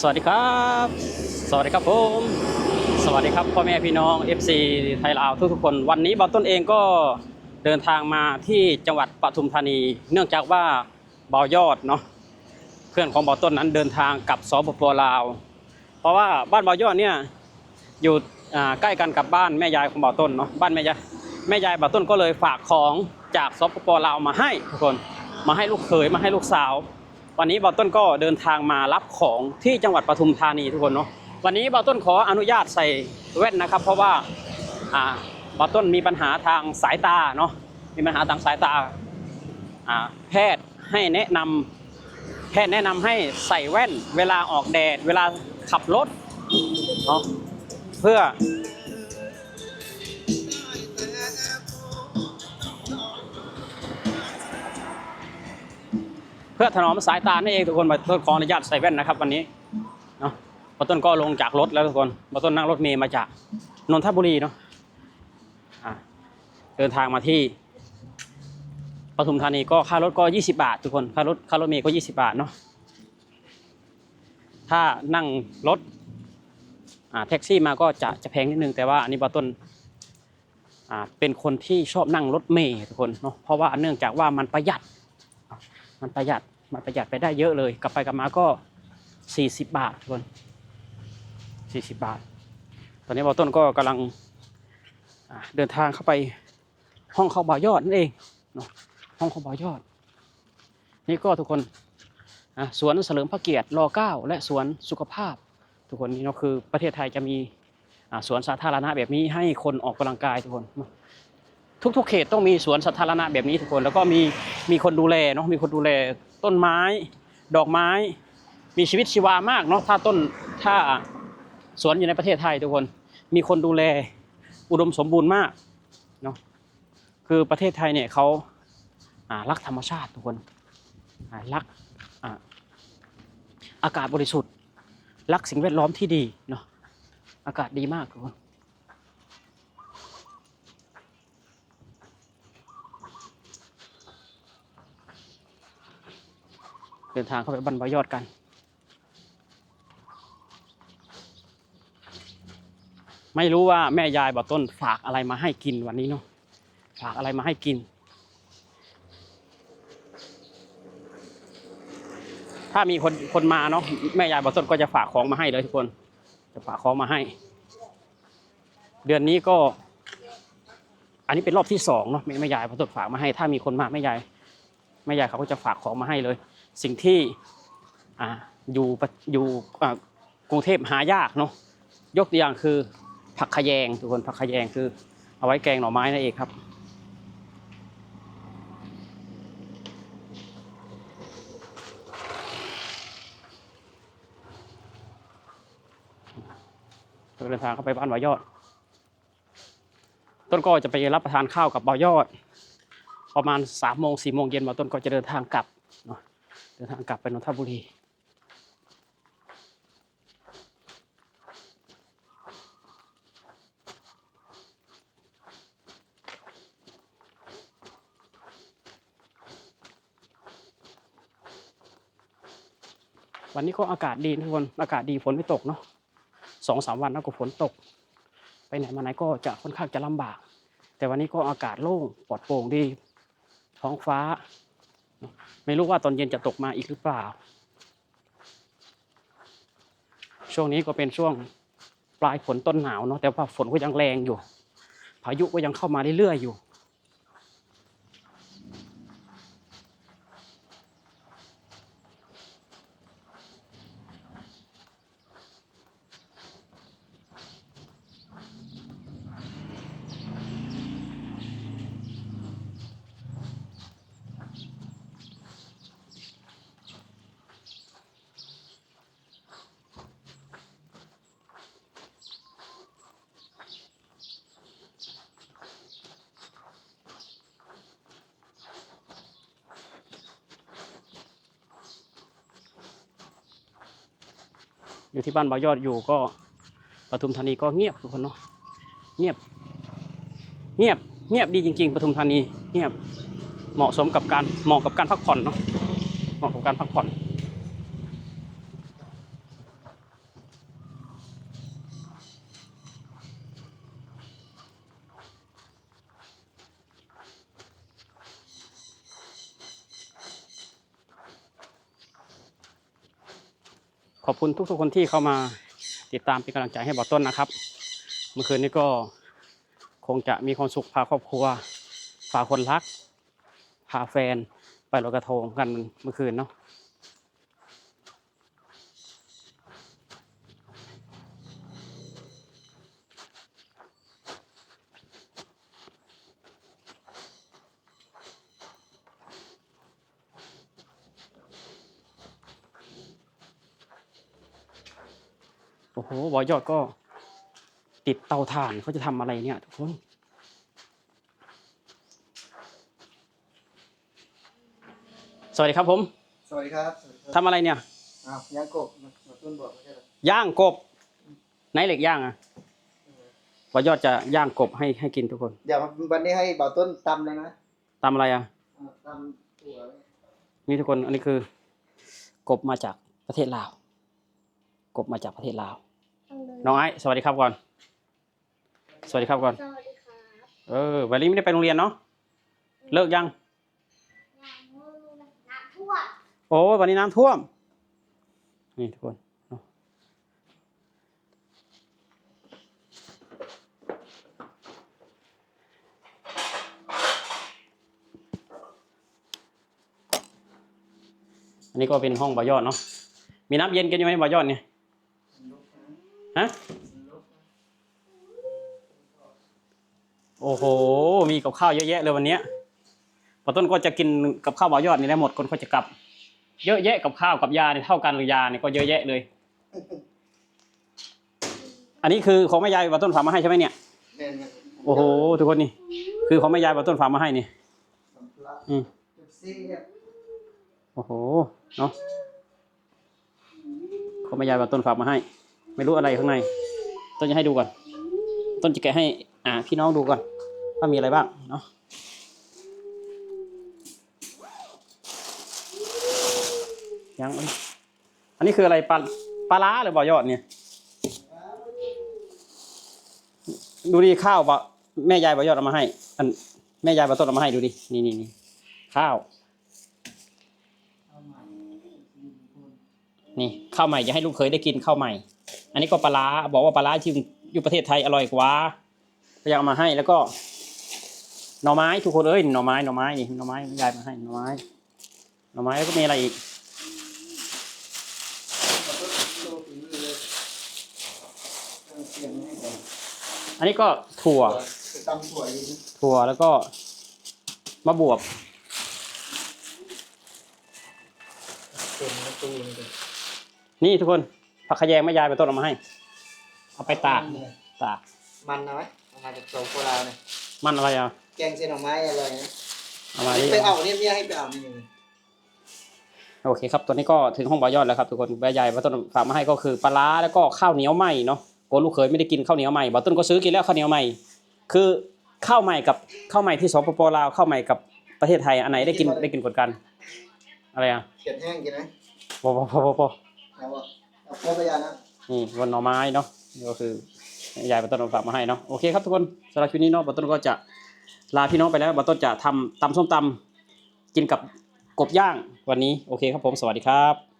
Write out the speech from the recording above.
สวัสดีครับ สวัสดีครับผม สวัสดีครับพ่อแม่พี่น้อง FC ไทยลาวทุกๆคน วันนี้บอลต้นเองก็เดินทางมาที่จังหวัดปทุมธานี เนื่องจากว่าเบายอดเนาะเพื่อนของบอลต้นนั้นเดินทางกับสปปลาว เพราะว่าบ้านเบายอดเนี่ยอยู่ใกล้กันกับบ้านแม่ยายของบอลต้นเนาะบ้านแม่ยายแม่ยายบอลต้นก็เลยฝากของจากสปปลาวมาให้ทุกคนมาให้ลูกเขยมาให้ลูกสาว วันนี้บอต้นก็เดินทางมารับของที่จังหวัดปทุมธานีทุกคนเนาะวันนี้บอต้นขออนุญาตใส่แว่นนะครับ เพราะว่าอ่าบอต้นมีปัญหาทางสายตาเนาะมีปัญหาทางสายตาอ่าแพทย์ให้แนะนำแพทย์แนะนำให้ใส่แว่น เวลาออกแดด เวลาขับรถเนาะเพื่อ พื่อถนอมสายตานั่นเองทุกคนมาต้นขออนุญาตใส่แว่นนะครับวันนี้เนาะมาต้นก็ลงจากรถแล้วทุกคนมาต้นนั่งรถเมย์มาจากนนทบุรีเนาะเดินทางมาที่ปทุมธานีก็ค่ารถก็ 20 บาท ทุกคนค่ารถค่ารถเมย์ก็ 20 บาทเนาะถ้านั่งรถแท็กซี่มาก็จะจะแพงนิดนึง แต่ว่าอันนี้บอต้นเป็นคนที่ชอบนั่งรถเมย์ทุกคนเนาะเพราะว่าเนื่องจากว่ามันประหยัดมันประหยัด มันประหยัดไปได้เยอะเลย กลับไปกลับมาก็ 40 บาททุกคน40 บาท ตอนนี้บอต้นก็กำลังเดินทางเข้าไปห้องเขาบ่ายอดนั่นเองเนาะห้องเขาบ่ายอด นี่ก็ทุกคนสวนเฉลิมพระเกียรติรอเก้าและสวนสุขภาพ ทุกคนนี่เนาคือประเทศไทยจะมีสวนสาธารณะแบบนี้ให้คนออกกำลังกายทุกคนทุกๆเขตต้องมีสวนสาธารณะแบบนี้ทุกคน แล้วก็มีมีคนดูแลเนาะมีคนดูแล ต้นไม้ ดอกไม้ มีชีวิตชีวามากเนาะถ้าต้นถ้าสวนอยู่ในประเทศไทยทุกคน มีคนดูแลอุดมสมบูรณ์มากเนาะคือประเทศไทยเนี่ยเขารักธรรมชาติทุกคนรักอากาศบริสุทธิ์ รักสิ่งแวดล้อมที่ดีเนาะอากาศดีมากทุกคน เดินทางเข้าไปบรรบายอดกัน ไม่รู้ว่าแม่ยายบอกต้นฝากอะไรมาให้กินวันนี้เนาะฝากอะไรมาให้กิน ถ้ามีคนคนมาเนาะแม่ยายบอกต้นก็จะฝากของมาให้เลยทุกคน จะฝากของมาให้ เดือนนี้ก็ อันนี้เป็นรอบที่สองเนาะแม่ยายบอกต้นฝากมาให้ ถ้ามีคนมาแม่ยายแม่ยายเขาก็จะฝากของมาให้เลย สิ่งที่อยู่อยู่กรุงเทพหายากเนาะยกตัวอย่างคือผักขยงทุกคนผักขยงคือ เอาไว้แกงหน่อไม้นั่นเองครับ เดินทางเข้าไปบ้านวายอด ต้นก็จะไปรับประทานข้าวกับบ่ายอด ประมาณสามโมงสี่โมงเย็นมาต้นก็จะเดินทางกลับเนาะ เดินทางกลับไปนนทบุรีวันนี้ก็อากาศดีทุกคนอากาศดีฝนไม่ตกเนาะสองสามวันแล้วก็ฝนตก ไปไหนมาไหนก็จะค่อนข้างจะลำบาก แต่วันนี้ก็อากาศโล่งปลอดโปร่งดี ท้องฟ้า ไม่รู้ว่าตอนเย็นจะตกมาอีกหรือเปล่า ช่วงนี้ก็เป็นช่วงปลายฝนต้นหนาวเนาะแต่ว่าฝนก็ยังแรงอยู่ พายุก็ยังเข้ามาเรื่อยๆอยู่ อยู่ที่บ้านบายอดอยู่ก็ปทุมธานีก็เงียบทุกคนเนาะเงียบ เงียบเงียบดีจริงๆปทุมธานีเงียบเหมาะสมกับการเหมาะกับการพักผ่อนเนาะเหมาะกับการพักผ่อน ขอบคุณทุกๆคนที่เข้ามาติดตามเป็นกำลังใจให้บอต้นนะครับ เมื่อคืนนี้ก็คงจะมีความสุขพาครอบครัวพาคนรักพาแฟนไปลอยกระทงกันเมื่อคืนเนาะ โอ้โหบอยอดก็ ติดเตาถ่านเขาจะทำอะไรเนี่ยทุกคนสวัสดีครับผม สวัสดีครับสวัสดีครับทำอะไรเนี่ยอ้าวยังกบมามาต้นบอกไม่ใช่เหรอย่างกบไหนเหล็กย่างอะบอยอดจะย่างกบให้ให้กินทุกคนเดี๋ยววันนี้ให้บ่าวต้นตำเลยนะตำอะไรอะอ่าตำถั่วเลยนี่ทุกคนอันนี้คือ กบมาจากประเทศลาว กบมาจากประเทศลาว น้องไอ้สวัสดีครับก่อน สวัสดีครับก่อน สวัสดีครับ เออวันนี้ไม่ได้ไปโรงเรียนเนาะ เลิกยัง น้ำมือน้ำท่วมโอ้วันนี้น้ำท่วม นี่ทุกคนเนาะอันนี้ก็เป็นห้องบายอดเนาะ มีน้ำเย็นกันอยู่ไหมบายอดเนี่ย ฮะ โอ้โห มีกับข้าวเยอะแยะเลยวันเนี้ยปอต้นก็จะกินกับข้าวบายอดนี่ได้หมดคนก็จะกลับ เยอะแยะกับข้าวกับยาเนี่ยเท่ากันหรือยาเนี่ยก็เยอะแยะเลย อันนี้คือของแม่ยายบาต้นฝากมาให้ใช่ไหมเนี่ยแน่นกันโอ้โห ทุกคนนี่ คือของแม่ยายบาต้นฝากมาให้นี่สัมภาระอืมเจ็บซี่เนี่ยโอ้โห เนาะของแม่ยายบาต้นฝากมาให้ ไม่รู้อะไรข้างใน ต้นจะให้ดูก่อน ต้นจะแกะให้ อ่า พี่น้องดูก่อน ว่ามีอะไรบ้างเนาะยังอันนี้คืออะไรปลาปลาล้าหรือบ่อยอดเนี่ย ดูดิข้าวบะแม่ยายบ่อยอดเอามาให้ อันแม่ยายบ่ต้นเอามาให้ดูดิ นี่นี่นี่ข้าว นี่ข้าวใหม่จะให้ลูกเคยได้กินข้าวใหม่ อันนี้ก็ปลาบอกว่าปลาที่อยู่ประเทศไทยอร่อยกว่าก็ยากเอามาให้แล้วก็หน่อไม้ทุกคนเอ้ยหน่อไม้หน่อไม้นี่หน่อไม้ยายมาให้หน่อไม้หน่อไม้แล้วก็มีอะไรอีกอันนี้ก็ถั่วถั่วแล้วก็มะบวบนี่ทุกคน ผักขะแยงแม่ยายไปต้นเอามาให้ เอาไปตากตากมันนะไหมเอามาจากโซโคลาวเนี่ยมันอะไรอะแกงเส้นหน่อไม้อร่อยนะเอามานี่ไปเอาเนี่ยเมียให้ไปเอานี่เลยโอเคครับตอนนี้ก็ถึงห้องบอยอดแล้วครับทุกคนแม่ยายบาต้นฝากมาให้ก็คือปลาร้าแล้วก็ข้าวเหนียวใหม่เนาะโกลูกเคยไม่ได้กินข้าวเหนียวใหม่บาต้นก็ซื้อกินแล้วข้าวเหนียวใหม่คือข้าวใหม่กับข้าวใหม่ที่สปปลาวข้าวใหม่กับประเทศไทยอันไหนได้กินได้กินกว่ากัน อะไรอะเขียดแห้งกินไหมพอพอพอพอพอ เอาอะเอพวกพยานะนี่วันหน่อไม้เนาะนี่ก็คือแม่ยายบัต้นเอาฝากมาให้เนาะโอเคครับทุกคนสำหรับคลิปนี้เนาะบัตต้นก็จะลาพี่น้องไปแล้วบาต้นจะทำตำส้มตำกินกับกบย่างวันนี้โอเคครับผมสวัสดีครับ